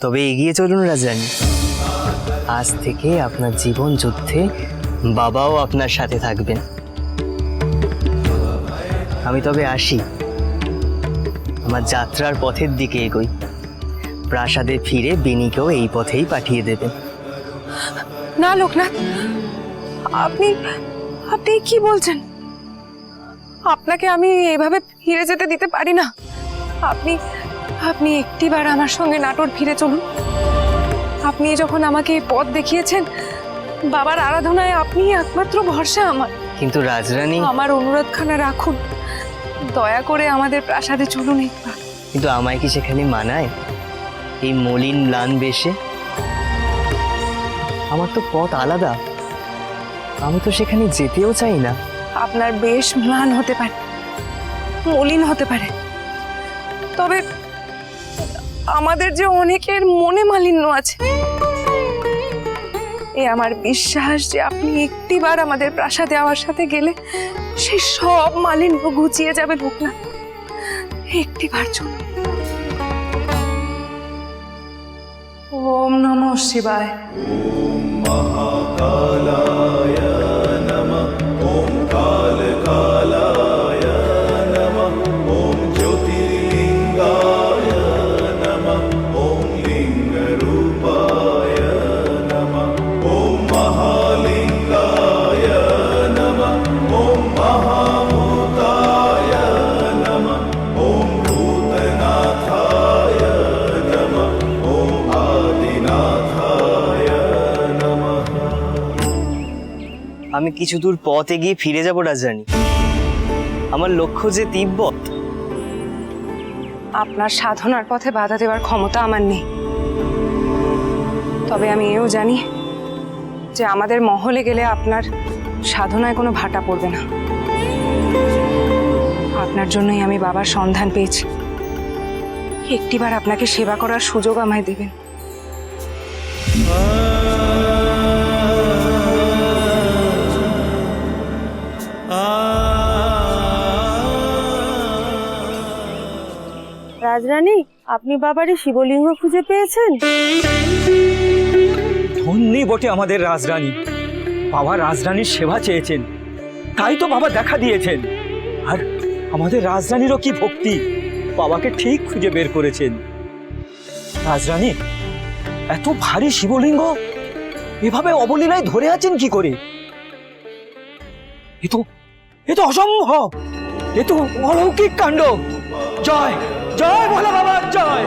তবে এগিয়ে চলুন রাজরানী। আজ থেকে আপনার জীবন যুদ্ধে বাবাও আপনার সাথে থাকবেন। আমি তবে আসি। আমার যাত্রার পথের দিকে এগোই। প্রাসাদে ফিরে বেনিকেও এই পথেই পাঠিয়ে দেবেন। না, লোকনাথ, আপনি আপনি কি বলছেন? আপনাকে আমি এভাবে ফিরে যেতে দিতে পারি না। আপনি আপনি একটিবার আমার সঙ্গে নাটোর ফিরে চলুন। আপনি যখন আমাকে এই পথ দেখিয়েছেন বাবার আরাধনায় আপনি একমাত্র ভরসা আমার। কিন্তু রাজরানী আমার অনুরোধখানা রাখুন। দয়া করে আমাদের প্রাসাদে চলুন একবার। কিন্তু আমায় কি সেখানে মানায়? এই মলিন ম্লান বেশে? আমার তো পথ আলাদা। আমি তো সেখানে যেতেও চাই না। আপনার বেশ ম্লান হতে পারে। মলিন হতে পারে। তবে আমাদের যে অনেকের মনে মালিন্য আছে এ আমার বিশ্বাস যে আপনি একটিবার আমাদের প্রাসাদে আমার সাথে গেলে সে সব মালিন্য ঘুচিয়ে যাবে লোকনাথ একটিবার চলুন। ওম নমঃ শিবায়। আমি কিছু দূর পথ এগিয়ে ফিরে যাব রাজরানী। আমার লক্ষ্য যে তিব্বত আপনার সাধনার পথে বাধা দেওয়ার ক্ষমতা আমার নেই। তবে আমি এও জানি যে আমাদের মহলে গেলে আপনার সাধনায় কোনো ভাটা পড়বে না। আপনার জন্যই আমি বাবার সন্ধান পেয়েছি। একটিবার আপনাকে সেবা করার সুযোগ আমায় দেবেন। রাজরানী, আপনি বাবারই শিবলিঙ্গ খুঁজে পেয়েছেন? ধন্যই বটে আমাদের রাজরানী। বাবা রাজরানীর সেবা চেয়েছেন। তাই তো বাবা দেখা দিয়েছেন। আর আমাদের রাজরানীরও কি ভক্তি? বাবাকে ঠিক খুঁজে বের করেছেন। রাজরানী, এত ভারী শিবলিঙ্গ? এভাবে অবলীলায় ধরে আছেন কি করে? এ তো এ তো অসম্ভব! এ তো অলৌকিক কাণ্ড! জয়! জয় ভোলা বাবা জয়।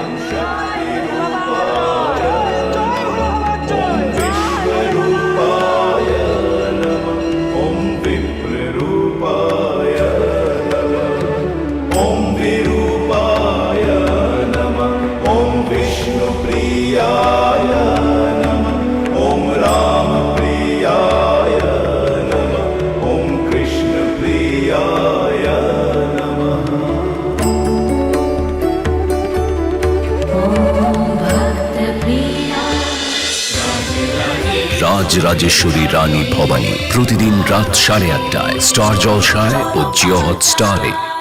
রাজ রাজেশ্বরী রানী ভবানী। প্রতিদিন রাত সাড়ে আটটায় স্টার জলসায় ও জিওহট স্টারে